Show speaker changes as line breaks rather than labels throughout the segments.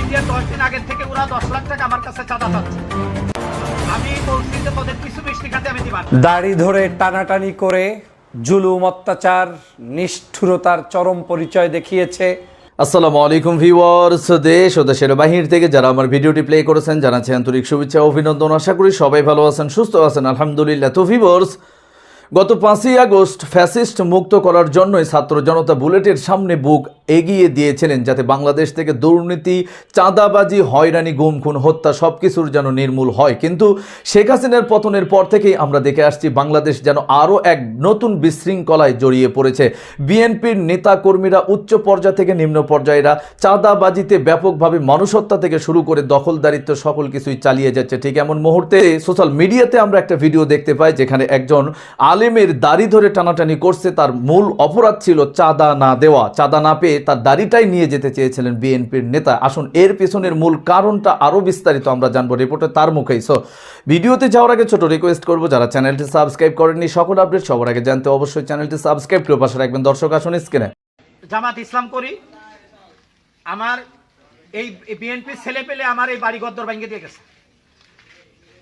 ইন্ডিয়ার দশ দিন আগের থেকে ওরা দশ লাখ টাকা আমার কাছে চাঁদা চাচ্ছে। আমি বলছি যে তোদের কিছু মিষ্টি খাতে আমি দিবা
দাড়ি ধরে টানাটানি করে জুলুম অত্যাচার নিষ্ঠুরতার চরম পরিচয় দেখিয়েছে।
আসসালামু আলাইকুম ভিউয়ার্স দেশ ও দেশের বাহির থেকে যারা আমার ভিডিওটি প্লে করেছেন জানাচ্ছি আন্তরিক শুভেচ্ছা অভিনন্দন। আশা করি সবাই ভালো আছেন সুস্থ আছেন আলহামদুলিল্লাহ। তো ভিউয়ার্স গত পাঁচই আগস্ট ফ্যাসিস্ট মুক্ত করার জন্যই ছাত্র জনতা বুলেটের সামনে বুক এগিয়ে দিয়েছিলেন যাতে বাংলাদেশ থেকে দুর্নীতি, চাঁদাবাজি, হয়রানি গুম খুন হত্যা সব কিছুর যেন নির্মূল হয়। কিন্তু শেখ হাসিনার পতনের পর থেকেই আমরা দেখে আসছি বাংলাদেশ যেন আরও এক নতুন বিশৃঙ্খলায় জড়িয়ে পড়েছে। বিএনপির নেতা কর্মীরা উচ্চ পর্যায় থেকে নিম্ন পর্যায়েরা চাঁদাবাজিতে ব্যাপকভাবে মানুষ হত্যা থেকে শুরু করে দখলদারিত্ব সকল কিছুই চালিয়ে যাচ্ছে। ঠিক এমন মুহূর্তে সোশ্যাল মিডিয়াতে আমরা একটা ভিডিও দেখতে পাই যেখানে একজন আলেমের দাড়ি ধরে টানাটানি করছে। তার মূল অপরাধ ছিল চাঁদা না দেওয়া। চাঁদা না পেয়ে তার দাড়িটাই নিয়ে যেতে চেয়েছিলেন বিএনপির নেতা। আসুন, এর পেছনের মূল কারণটা আরও বিস্তারিত আমরা জানব রিপোর্টে তার মুখেই। সো ভিডিওতে যাওয়ার আগে ছোট রিকোয়েস্ট করব, যারা চ্যানেলটি সাবস্ক্রাইব করেননি, সকল আপডেট সবার আগে জানতে অবশ্যই চ্যানেলটি সাবস্ক্রাইব করে পাশে রাখবেন। দর্শক, আসুন স্ক্রিনে
জামাত ইসলাম করি, আমার এই বিএনপি ছেলে পেলে আমার এই বাড়ি গদ্দর ভেঙে দিয়ে গেছে।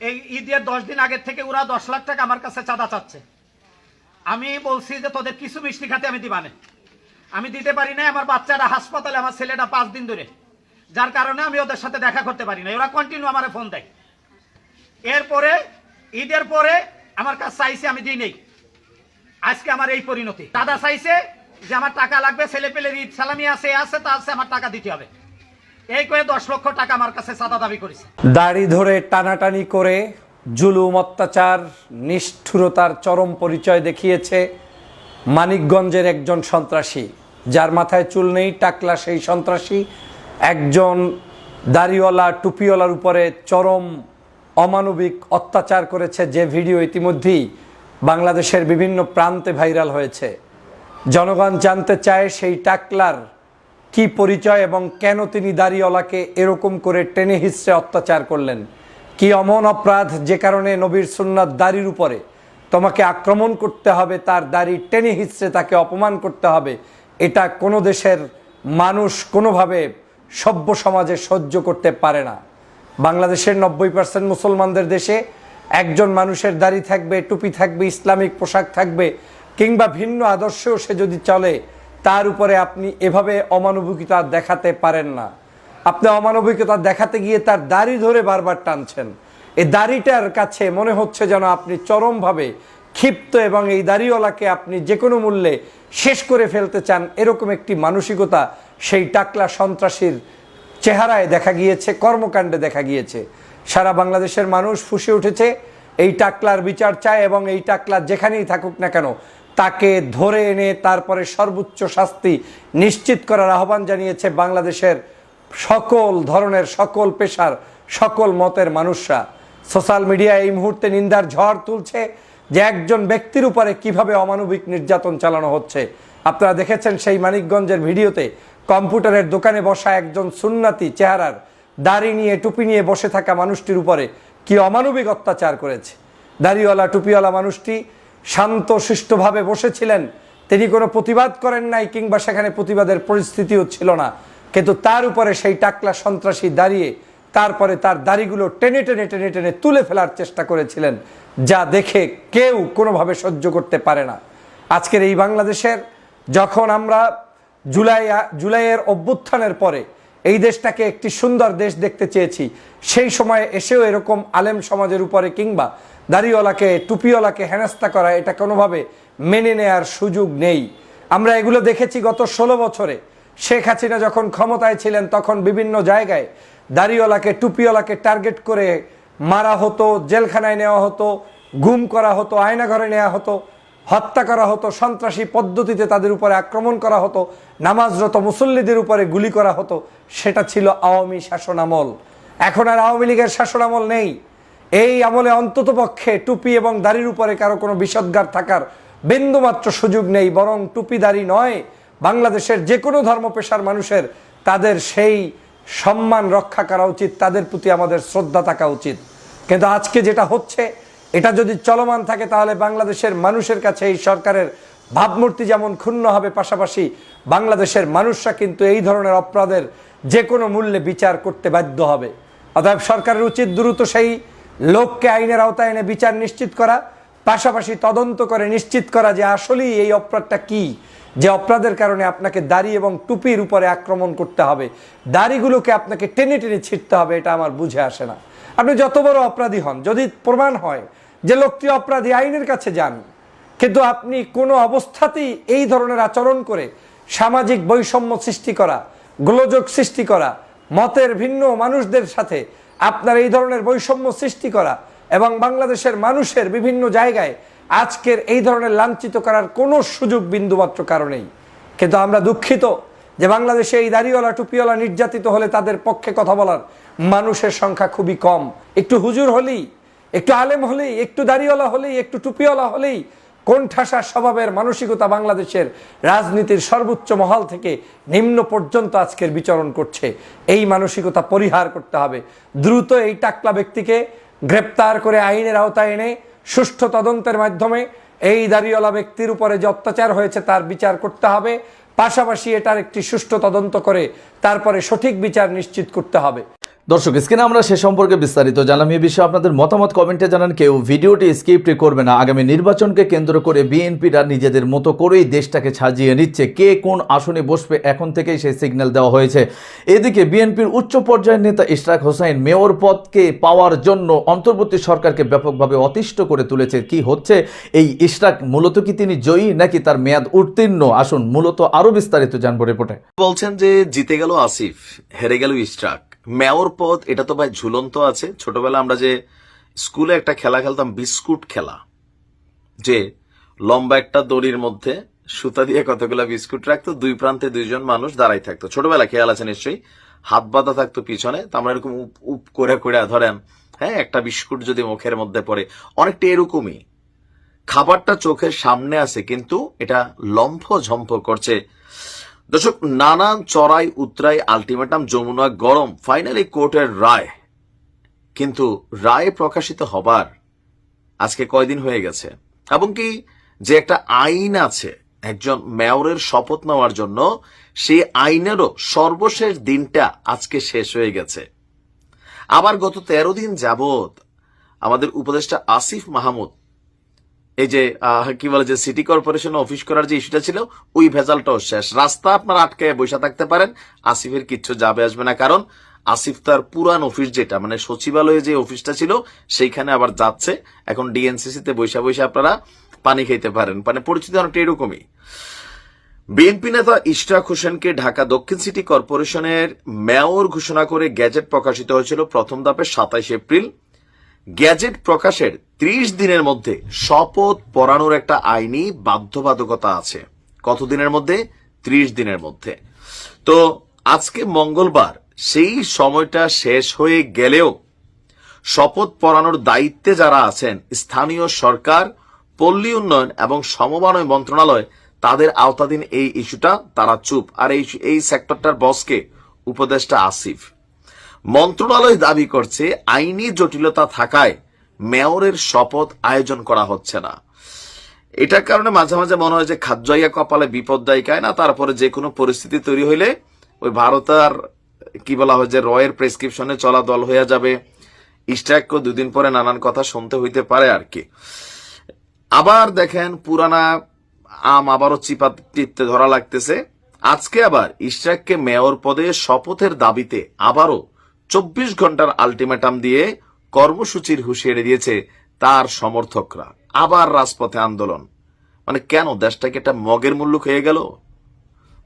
এই ঈদের দশ দিন আগের থেকে ওরা দশ লাখ টাকা আমার কাছে চাঁদা চাচ্ছে। আমি বলছি যে তোদের কিছু মিষ্টি খাতে আমি দিবানে। আমি দিতে পারি না আমার বাচ্চাটা হাসপাতালে, আমার ছেলেটা পাঁচ দিন ধরে। যার কারণে আমি ওদের সাথে দেখা করতে পারি না ওরা কন্টিনিউ আমার ফোন দেয়। এরপরে, ঈদের পরে আমার কাছে চাইছে, আমি দিই নেই। আজকে আমার এই পরিণতি। দাদা চাইছে যে আমার টাকা লাগবে, ছেলে পেলে ঈদ সালামি আছে আছে, তা আছে, আমার টাকা দিতে হবে। এই করে দশ লক্ষ টাকা আমার কাছে চাঁদা দাবি করেছে।
দাড়ি ধরে টানাটানি করে জুলুম, অত্যাচার, নিষ্ঠুরতার চরম পরিচয় দেখিয়েছে মানিকগঞ্জের একজন সন্ত্রাসী। যার মাথায় চুল নেই, টাকলা সেই সন্ত্রাসী, একজন দাড়িওয়ালা, টুপিওয়ালার উপরে চরম অমানবিক অত্যাচার করেছে যে ভিডিও ইতিমধ্যেই বাংলাদেশের বিভিন্ন প্রান্তে ভাইরাল হয়েছে। জনগণ জানতে চায় সেই টাকলার কি পরিচয় এবং কেন তিনি দাড়িওয়ালাকে এরকম করে টেনে হিসড়ে অত্যাচার করলেন। কি অমন অপরাধ যে কারণে নবীর সুন্নাত দাড়ির উপরে তোমাকে আক্রমণ করতে হবে, তার দাড়ি টেনে হিসড়ে তাকে অপমান করতে হবে এটা কোনো দেশের মানুষ কোনোভাবে সভ্য সমাজে সহ্য করতে পারে না। বাংলাদেশের নব্বই পার্সেন্ট মুসলমানদের দেশে একজন মানুষের দাড়ি থাকবে, টুপি থাকবে, ইসলামিক পোশাক থাকবে, কিংবা ভিন্ন আদর্শেও সে যদি চলে, তার উপরে আপনি এভাবে অমানবিকতা দেখাতে পারেন না। আপনি অমানবিকতা দেখাতে গিয়ে তার দাড়ি ধরে বারবার টানছেন। এই দাড়িটার কাছে মনে হচ্ছে যেন আপনি চরমভাবে ক্ষিপ্ত এবং এই দাড়িওয়ালাকে আপনি যে কোনো মূল্যে শেষ করে ফেলতে চান, এরকম একটি মানসিকতা সেই টাকলা সন্ত্রাসীর চেহারায় দেখা গিয়েছে, কর্মকাণ্ডে দেখা গিয়েছে। সারা বাংলাদেশের মানুষ ফুসে উঠেছে, এই টাকলার বিচার চায় এবং এই টাকলা যেখানেই থাকুক না কেন, তাকে ধরে এনে তারপরে সর্বোচ্চ শাস্তি নিশ্চিত করার আহ্বান জানিয়েছে বাংলাদেশের সকল ধরনের, সকল পেশার, সকল মতের মানুষরা। সোশ্যাল মিডিয়া এই মুহূর্তে নিন্দার ঝড় তুলছে যে একজন ব্যক্তির উপরে কীভাবে অমানবিক নির্যাতন চালানো হচ্ছে। আপনারা দেখেছেন সেই মানিকগঞ্জের ভিডিওতে কম্পিউটারের দোকানে বসা একজন সুন্নাতি চেহারার দাড়ি নিয়ে, টুপি নিয়ে বসে থাকা মানুষটির উপরে কি অমানবিক অত্যাচার করেছে? দাড়িওয়ালা, টুপিওয়ালা মানুষটি শান্ত, শিষ্টভাবে বসেছিলেন। তিনি কোনো প্রতিবাদ করেন নাই কিংবা সেখানে প্রতিবাদের পরিস্থিতিও ছিল না। কিন্তু তার উপরে সেই টাকলা সন্ত্রাসী দাঁড়িয়ে তারপরে তার দাড়িগুলো টেনে টেনে টেনে টেনে তুলে ফেলার চেষ্টা করেছিলেন, যা দেখে কেউ কোনোভাবে সহ্য করতে পারে না। আজকের এই বাংলাদেশের যখন আমরা জুলাই, জুলাইয়ের অভ্যুত্থানের পরে এই দেশটাকে একটি সুন্দর দেশ দেখতে চেয়েছি, সেই সময়ে এসেও এরকম আলেম সমাজের উপরে কিংবা দাড়িওয়ালাকে, টুপিওয়ালাকে হেনস্থা করা এটা কোনোভাবে মেনে নেয়ার সুযোগ নেই। আমরা এগুলো দেখেছি গত ষোলো বছরে। শেখ হাসিনা যখন ক্ষমতায় ছিলেন, তখন বিভিন্ন জায়গায় দাড়িওয়ালাকে, টুপিওয়ালাকে টার্গেট করে মারা হতো, জেলখানায় নেওয়া হতো, গুম করা হতো, আয়নাঘরে নেওয়া হতো, হত্যা করা হতো, সন্ত্রাসী পদ্ধতিতে তাদের উপরে আক্রমণ করা হতো, নামাজরত মুসল্লিদের উপরে গুলি করা হতো, সেটা ছিল আওয়ামী শাসনামল এখন আর আওয়ামী লীগের শাসনামল নেই। এই আমলে অন্ততপক্ষে টুপি এবং দাড়ির উপরে কারও কোনো বিষদগার থাকার বিন্দুমাত্র সুযোগ নেই, বরং টুপি দাড়ি নয়। বাংলাদেশের যে কোনো ধর্ম পেশার মানুষের তাদের সেই সম্মান রক্ষা করা উচিত, তাদের প্রতি আমাদের শ্রদ্ধা থাকা উচিত। কিন্তু আজকে যেটা হচ্ছে, এটা যদি চলমান থাকে, তাহলে বাংলাদেশের মানুষের কাছে এই সরকারের ভাবমূর্তি যেমন ক্ষুণ্ণ হবে, পাশাপাশি বাংলাদেশের মানুষরা কিন্তু এই ধরনের অপরাধের যে কোনো মূল্যে বিচার করতে বাধ্য হবে। অতএব সরকারের উচিত দ্রুত সেই লোককে আইনের আওতায় এনে বিচার নিশ্চিত করা, পাশাপাশি তদন্ত করে নিশ্চিত করা যে আসলেই এই অপরাধটা কি। যে অপরাধের কারণে আপনাকে দাড়ি এবং টুপির উপরে আক্রমণ করতে হবে। দাড়িগুলোকে আপনাকে টেনে টেনে ছিঁড়তে হবে, এটা আমার বুঝে আসে না। আপনি যত বড় অপরাধী হন, যদি প্রমাণ হয় যে লোকটি অপরাধী আইনের কাছে যান, কিন্তু আপনি কোনো অবস্থাতেই এই ধরনের আচরণ করে সামাজিক বৈষম্য সৃষ্টি করা, গোলযোগ সৃষ্টি করা, মতের ভিন্ন মানুষদের সাথে আপনার এই ধরনের বৈষম্য সৃষ্টি করা এবং বাংলাদেশের মানুষের বিভিন্ন জায়গায় আজকের এই ধরনের লাঞ্ছিত করার কোনো সুযোগ বিন্দুমাত্র কারণেই কিন্তু আমরা দুঃখিত যে বাংলাদেশে এই দাড়িওয়ালা, টুপিওয়ালা নির্যাতিত হলে তাদের পক্ষে কথা বলার মানুষের সংখ্যা খুবই কম। একটু হুজুর হলেই, একটু আলেম হলেই, একটু দাড়িওয়ালা হলেই, একটু টুপিওয়ালা হলেই কোণঠাসা স্বভাবের মানসিকতা বাংলাদেশের রাজনীতির সর্বোচ্চ মহল থেকে নিম্ন পর্যন্ত আজকের বিচরণ করছে। এই মানসিকতা পরিহার করতে হবে। দ্রুত এই টাকলা ব্যক্তিকে গ্রেপ্তার করে আইনের আওতায় এনে সুষ্ঠু তদন্তের মাধ্যমে এই দাড়িওয়ালা ব্যক্তির উপরে যে অত্যাচার হয়েছে তার বিচার করতে হবে। পাশাপাশি এটার একটি সুষ্ঠু তদন্ত করে তারপরে সঠিক বিচার নিশ্চিত করতে হবে।
দর্শক, স্ক্রিনে আমরা সে সম্পর্কে বিস্তারিত জানলাম। এই বিষয়ে আপনাদের মতামত কমেন্টে জানান। কেউ ভিডিওটি স্কিপ্ট করবে না। আগামী নির্বাচনকে কেন্দ্র করে বিএনপিরা নিজেদের মতো করেই দেশটাকে সাজিয়ে নিচ্ছে। কে কোন আসনে বসবে এখন থেকেই সেই সিগন্যাল দেওয়া হয়েছে। এদিকে বিএনপির উচ্চ পর্যায়ের নেতা ইশরাক হোসাইন মেয়র পদকে পাওয়ার জন্য অন্তর্বর্তী সরকারকে ব্যাপকভাবে অতিষ্ঠ করে তুলেছে। কি হচ্ছে? এই ইশরাক মূলত কি তিনি জয়ী নাকি তার মেয়াদ উত্তীর্ণ? আসুন মূলত আরও বিস্তারিত জানব রিপোর্টে।
বলছেন যে জিতে গেল আসিফ, হেরে গেল ইস্ট্রাক মেয়র পদ, এটা তো ভাই ঝুলন্ত আছে। ছোটবেলা আমরা যে স্কুলে একটা খেলা খেলতাম, বিস্কুট খেলা, যে লম্বা একটা দড়ির মধ্যে সুতা দিয়ে কতগুলো বিস্কুট রাখতো, দুই প্রান্তে দুইজন মানুষ দাঁড়াই থাকতো। ছোটবেলা খেয়াল আছে নিশ্চয়ই? হাত বাঁধা থাকতো পিছনে, তো আমরা এরকম উপ করে করে ধরেন হ্যাঁ একটা বিস্কুট যদি মুখের মধ্যে পড়ে, অনেকটা এরকমই। খাবারটা চোখের সামনে আছে, কিন্তু এটা লম্ফ ঝম্প করছে। দর্শক, নানান চড়াই, উতরাই, আলটিমেটাম, যমুনা, গরম, ফাইনালি কোর্টের রায়। কিন্তু রায় প্রকাশিত হবার আজকে কয়দিন হয়ে গেছে? এবং কি যে একটা আইন আছে একজন মেয়রের শপথ নেওয়ার জন্য, সেই আইনেরও সর্বশেষ দিনটা আজকে শেষ হয়ে গেছে। আবার গত তেরো দিন যাবত আমাদের উপদেষ্টা আসিফ মাহমুদ এই যে কি বলে যে সিটি কর্পোরেশন অফিস করার যে ইস্যুটা ছিল, ওই ভেজালটাও শেষ। রাস্তা আপনার আটকে বসে থাকতে পারেন, আসিফের কিচ্ছু যাবে আসবে না। কারণ আসিফ তার পুরান অফিস যেটা মানে সচিবালয়ে যে অফিসটা ছিল, সেইখানে আবার যাচ্ছে। এখন ডিএনসিসি তে বৈশা বৈশা আপনারা পানি খেতে পারেন। মানে পরিচিতি অনেকটা এরকমই। বিএনপি নেতা ইশরাক হোসেনকে ঢাকা দক্ষিণ সিটি কর্পোরেশনের মেয়র ঘোষণা করে গ্যাজেট প্রকাশিত হয়েছিল প্রথম ধাপে সাতাইশ এপ্রিল। গ্যাজেট প্রকাশের ত্রিশ দিনের মধ্যে শপথ পড়ানোর একটা আইনি বাধ্যবাধকতা আছে। কতদিনের মধ্যে? ত্রিশ দিনের মধ্যে। তো আজকে মঙ্গলবার, সেই সময়টা শেষ হয়ে গেলেও শপথ পড়ানোর দায়িত্বে যারা আছেন, স্থানীয় সরকার, পল্লী উন্নয়ন এবং সমবায় মন্ত্রণালয়, তাদের আওতাধীন এই ইস্যুটা, তারা চুপ। আর এই এই সেক্টরটার বসকে উপদেষ্টা আসিফ। মন্ত্রণালয় দাবি করছে, আইনি জটিলতা থাকায় মেয়রের শপথ আয়োজন করা হচ্ছে না। এটার কারণে মাঝে মাঝে মনে হয় যে খাদ্যাইয়া কপালে বিপদ দায়িকায় না, তারপরে যে কোনো পরিস্থিতি তৈরি হইলে ওই ভারত আর, কি বলা হয় যে, রয়ের প্রেসক্রিপশনে চলা দল হয়ে যাবে। ইস্টাককে দুদিন পরে নানান কথা শুনতে হইতে পারে আর কি। আবার দেখেন, পুরানা আম আবারও চিপা টিপতে ধরা লাগতেছে। আজকে আবার ইশরাককে মেয়র পদে শপথের দাবিতে আবারও চব্বিশ ঘণ্টার আলটিমেটাম দিয়ে কর্মসূচির হুঁশিয়ারি দিয়েছে তার সমর্থকরা। আবার রাজপথে আন্দোলন। মানে কেন দেশটাকে একটা মগের মূল্য হয়ে গেল?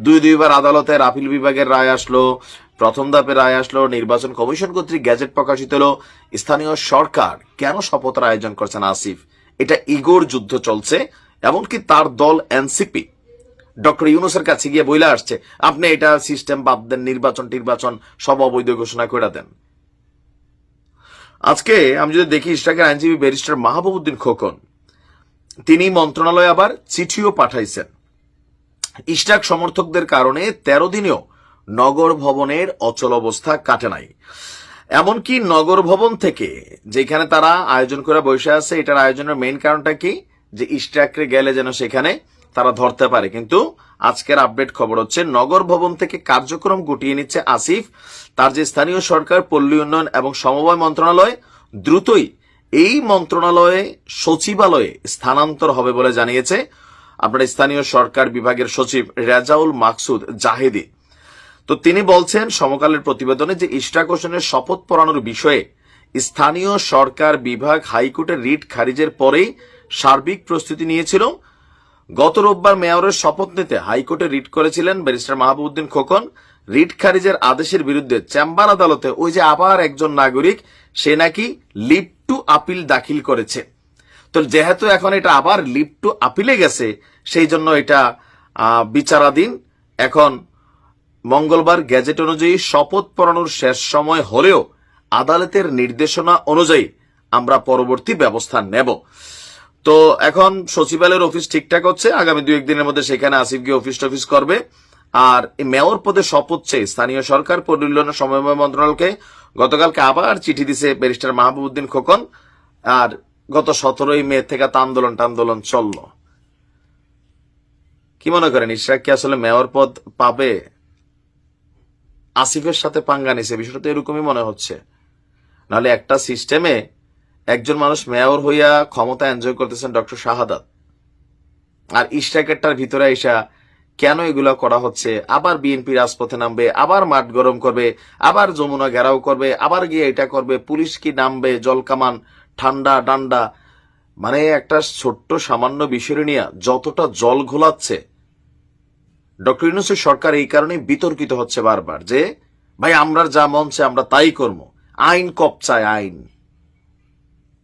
দুই দুইবার আদালতের আপিল বিভাগের রায় আসলো, প্রথম ধাপে রায় আসলো, নির্বাচন কমিশন কর্তৃক গ্যাজেট প্রকাশিত হলো। স্থানীয় সরকার কেন শপথের আয়োজন করছেন আসিফ? এটা ইগোর যুদ্ধ চলছে, এমনকি তার দল এনসিপি ডক্টর ইউনুসের কাছে গিয়ে বইলা আসছে, আপনি এটা সিস্টেম বাদ দেন, নির্বাচন টির্বাচন সব অবৈধ ঘোষণা করে দেন। আজকে আমি যদি দেখি ইস্টাকের আইনজীবী ব্যারিস্টার মাহবুবুদ্দিন খোকন, তিনি মন্ত্রণালয়ে আবার চিঠিও পাঠাইছেন। ইস্টাক সমর্থকদের কারণে তেরো দিনেও নগর ভবনের অচল অবস্থা কাটে নাই। এমনকি নগর ভবন থেকে যেখানে তারা আয়োজন করে বসে আছে, এটার আয়োজনের মেইন কারণটা কি? যে ইস্টাকরে গেলে যেন সেখানে তারা ধরতে পারে। কিন্তু আজকের আপডেট খবর হচ্ছে, নগর ভবন থেকে কার্যক্রম গুটিয়ে নিচ্ছে আসিফ। তার যে স্থানীয় সরকার, পল্লী উন্নয়ন এবং সমবায় মন্ত্রণালয়, দ্রুতই এই মন্ত্রণালয়ে, সচিবালয়ে স্থানান্তর হবে বলে জানিয়েছে আপনার স্থানীয় সরকার বিভাগের সচিব রেজাউল মাকসুদ জাহেদি। তো তিনি বলছেন, সমকালের প্রতিবেদনে যে ইশরাক শপথ পড়ানোর বিষয়ে স্থানীয় সরকার বিভাগ হাইকোর্টের রিট খারিজের পরেই সার্বিক প্রস্তুতি নিয়েছিল। গত রোববার মেয়রের শপথ নিতে হাইকোর্টে রিট করেছিলেন ব্যারিস্টার মাহবুবুদ্দিন খোকন। রিট খারিজের আদেশের বিরুদ্ধে চেম্বার আদালতে ওই যে আবার একজন নাগরিক, সে নাকি লিভ টু আপিল দাখিল করেছে। তো যেহেতু এখন এটা আবার লিভ টু আপিলে গেছে, সেই জন্য এটা বিচারাধীন। এখন মঙ্গলবার গ্যাজেট অনুযায়ী শপথ পড়ানোর শেষ সময় হলেও আদালতের নির্দেশনা অনুযায়ী আমরা পরবর্তী ব্যবস্থা নেব। তো এখন সচিবালয়ের অফিস ঠিকঠাক হচ্ছে। আগামী দু একদিনের মধ্যে সেখানে আসিফ গিয়ে অফিস টফিস করবে। আর মেয়র পদে শপথ চেয়ে স্থানীয় সরকার পরিচালনা সমন্বয় মন্ত্রণালয়কে গতকালকে আবার চিঠি দিছে ব্যারিস্টার মাহবুবুদ্দিন খোকন। আর গত সতেরোই মে থেকে তা আন্দোলন টান্দোলন চলল। কি মনে করেন, ইশরাক কি আসলে মেয়র পদ পাবে? আসিফের সাথে পাঙ্গা নিছে, বিষয়টা তো এরকমই মনে হচ্ছে। নাহলে একটা সিস্টেমে একজন মানুষ মেয়র হইয়া ক্ষমতা এনজয় করতেছেন ডক্টর শাহাদাত। আর ইস্টাকেটটার ভিতরে এসা কেন এগুলা করা হচ্ছে? আবার বিএনপি রাজপথে নামবে, আবার মাঠ গরম করবে, আবার যমুনা ঘেরাও করবে, আবার গিয়ে এটা করবে, পুলিশ কি নামবে, জলকামান, ঠান্ডা, ডান্ডা? মানে একটা ছোট্ট সামান্য বিষয় নিয়ে যতটা জল ঘোলাচ্ছে, ডক্টর ইউনুসের সরকার এই কারণে বিতর্কিত হচ্ছে বারবার যে, ভাই আমরা যা মন আমরা তাই করব। আইন কপ চায় আইন।